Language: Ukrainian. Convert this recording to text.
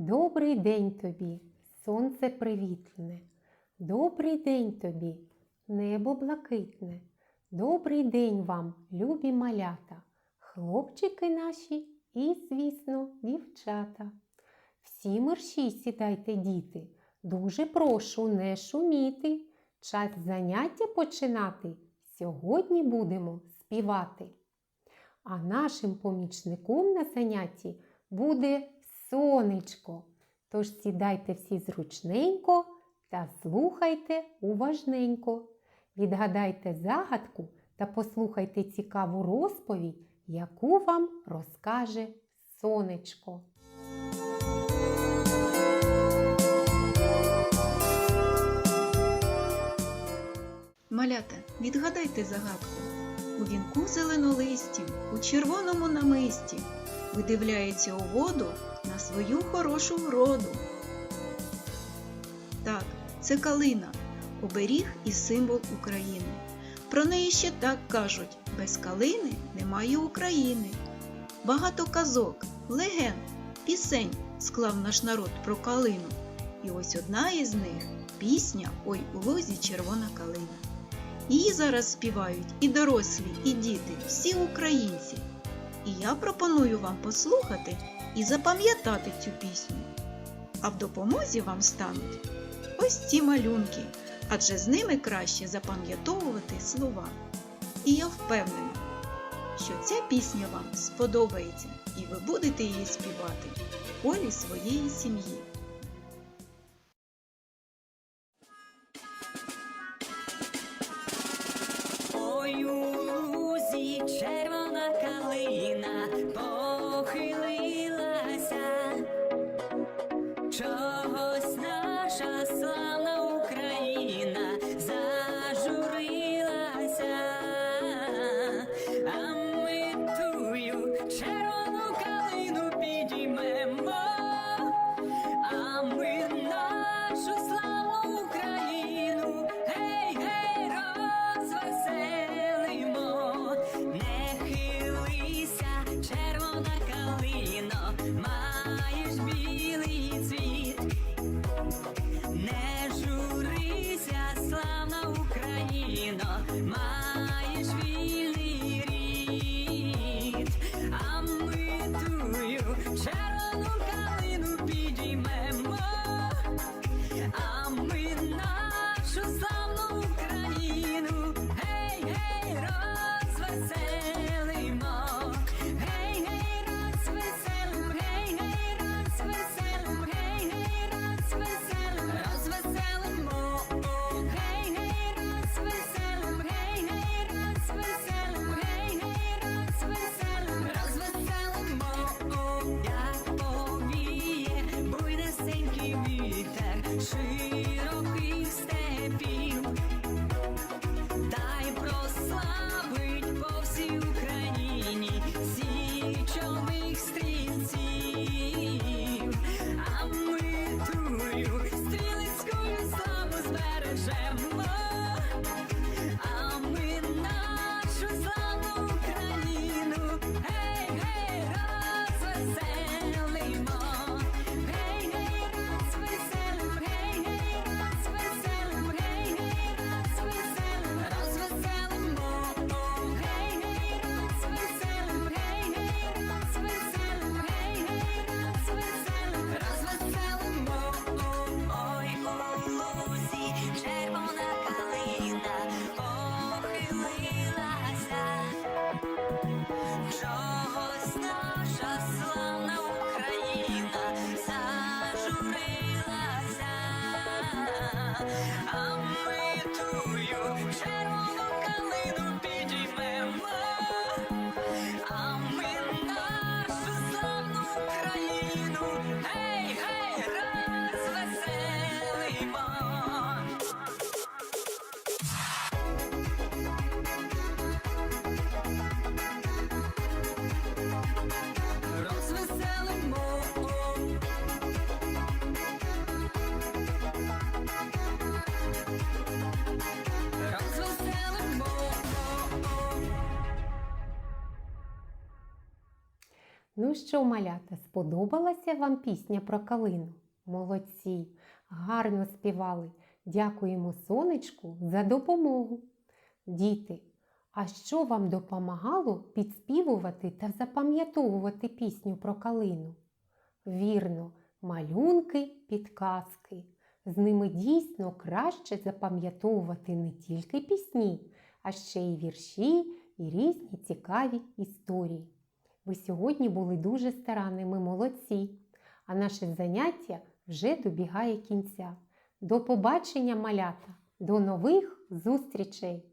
Добрий день тобі, сонце привітне. Добрий день тобі, небо блакитне. Добрий день вам, любі малята, хлопчики наші і, звісно, дівчата. Всі мерщій сідайте, діти, дуже прошу не шуміти. Час заняття починати. Сьогодні будемо співати. А нашим помічником на занятті буде сонечко. Тож сідайте всі зручненько та слухайте уважненько. Відгадайте загадку та послухайте цікаву розповідь, яку вам розкаже сонечко. Малята, відгадайте загадку. У вінку зеленолисті, у червоному намисті видивляється у воду на свою хорошу вроду. Так, це калина, оберіг і символ України. Про неї ще так кажуть: без калини немає України. Багато казок, легенд, пісень склав наш народ про калину. І ось одна із них пісня Ой у лозі червона калина. Її зараз співають і дорослі, і діти, всі українці. І я пропоную вам послухати і запам'ятати цю пісню. А в допомозі вам стануть ось ці малюнки, адже з ними краще запам'ятовувати слова. І я впевнена, що ця пісня вам сподобається і ви будете її співати в колі своєї сім'ї. Похилилася, похилилася, my Ну що, малята, сподобалася вам пісня про калину? Молодці, гарно співали. Дякуємо сонечку за допомогу. Діти, а що вам допомагало підспівувати та запам'ятовувати пісню про калину? Вірно, малюнки, підказки. З ними дійсно краще запам'ятовувати не тільки пісні, а ще й вірші і різні цікаві історії. Ви сьогодні були дуже старанними молодці, а наше заняття вже добігає кінця. До побачення, малята! До нових зустрічей!